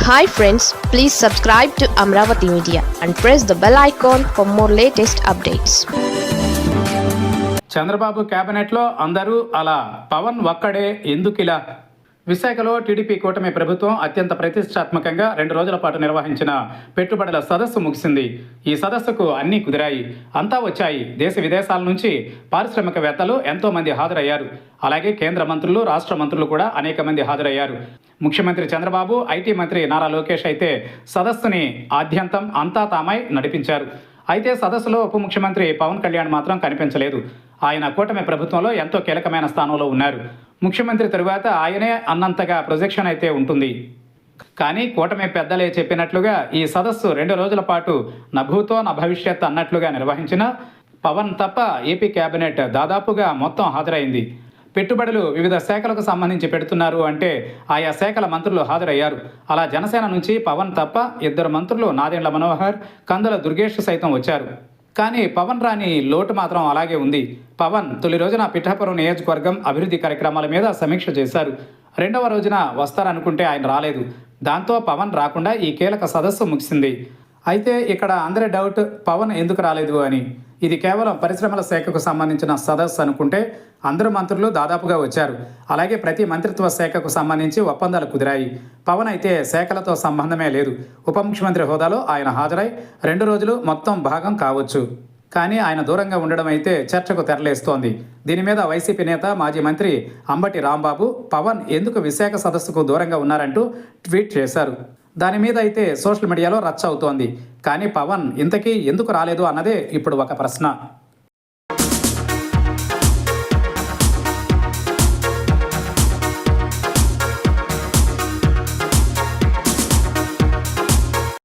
Hi friends please subscribe to Amaravati media and press the bell icon for more latest updates Chandrababu కేబినెట్లో అందరూ అలా పవన్ ఒక్కడే ఎందుకు ఇలా విశాఖలో టీడీపీ కూటమి ప్రభుత్వం అత్యంత ప్రతిష్టాత్మకంగా రెండు రోజుల పాటు నిర్వహించిన పెట్టుబడుల సదస్సు ముగిసింది. ఈ సదస్సుకు అన్నీ కుదిరాయి. అంతా వచ్చాయి. దేశ విదేశాల నుంచి పారిశ్రామికవేత్తలు ఎంతో మంది హాజరయ్యారు. అలాగే కేంద్ర మంత్రులు రాష్ట్ర మంత్రులు కూడా అనేక మంది హాజరయ్యారు. ముఖ్యమంత్రి చంద్రబాబు ఐటీ మంత్రి నారా లోకేష్ అయితే సదస్సుని ఆద్యంతం అంతా తామై నడిపించారు. అయితే సదస్సులో ఉప ముఖ్యమంత్రి పవన్ కళ్యాణ్ మాత్రం కనిపించలేదు. ఆయన కూటమి ప్రభుత్వంలో ఎంతో కీలకమైన స్థానంలో ఉన్నారు. ముఖ్యమంత్రి తరువాత ఆయనే అన్నంతగా ప్రొజెక్షన్ అయితే ఉంటుంది. కానీ కూటమి పెద్దలే చెప్పినట్లుగా ఈ సదస్సు రెండు రోజుల పాటు నభూతో నా భవిష్యత్ అన్నట్లుగా నిర్వహించిన పవన్ తప్ప ఏపీ కేబినెట్ దాదాపుగా మొత్తం హాజరైంది. పెట్టుబడులు వివిధ శాఖలకు సంబంధించి పెడుతున్నారు అంటే ఆయా శాఖల మంత్రులు హాజరయ్యారు. అలా జనసేన నుంచి పవన్ తప్ప ఇద్దరు మంత్రులు నాదెండ్ల మనోహర్ కందుల దుర్గేష్ సైతం వచ్చారు. కానీ పవన్ రాని లోటు మాత్రం అలాగే ఉంది. పవన్ తొలి రోజున పిఠాపురం నియోజకవర్గం అభివృద్ధి కార్యక్రమాల మీద సమీక్ష చేశారు. రెండవ రోజున వస్తారనుకుంటే ఆయన రాలేదు. దాంతో పవన్ రాకుండా ఈ కీలక సదస్సు ముగిసింది. అయితే ఇక్కడ అందరి డౌట్ పవన్ ఎందుకు రాలేదు అని. ఇది కేవలం పరిశ్రమల శాఖకు సంబంధించిన సదస్సు అనుకుంటే అందరూ మంత్రులు దాదాపుగా వచ్చారు. అలాగే ప్రతి మంత్రిత్వ శాఖకు సంబంధించి ఒప్పందాలు కుదిరాయి. పవన్ అయితే శాఖలతో సంబంధమే లేదు. ఉప ముఖ్యమంత్రి హోదాలో ఆయన హాజరై రెండు రోజులు మొత్తం భాగం కావచ్చు. కానీ ఆయన దూరంగా ఉండడం అయితే చర్చకు తెరలేస్తోంది. దీని మీద వైసీపీ నేత మాజీ మంత్రి అంబటి రాంబాబు పవన్ ఎందుకు విశాఖ సదస్సుకు దూరంగా ఉన్నారంటూ ట్వీట్ చేశారు. దాని మీద అయితే సోషల్ మీడియాలో రచ్చ అవుతోంది. కానీ పవన్ ఇంతకీ ఎందుకు రాలేదు అన్నదే ఇప్పుడు ఒక ప్రశ్న.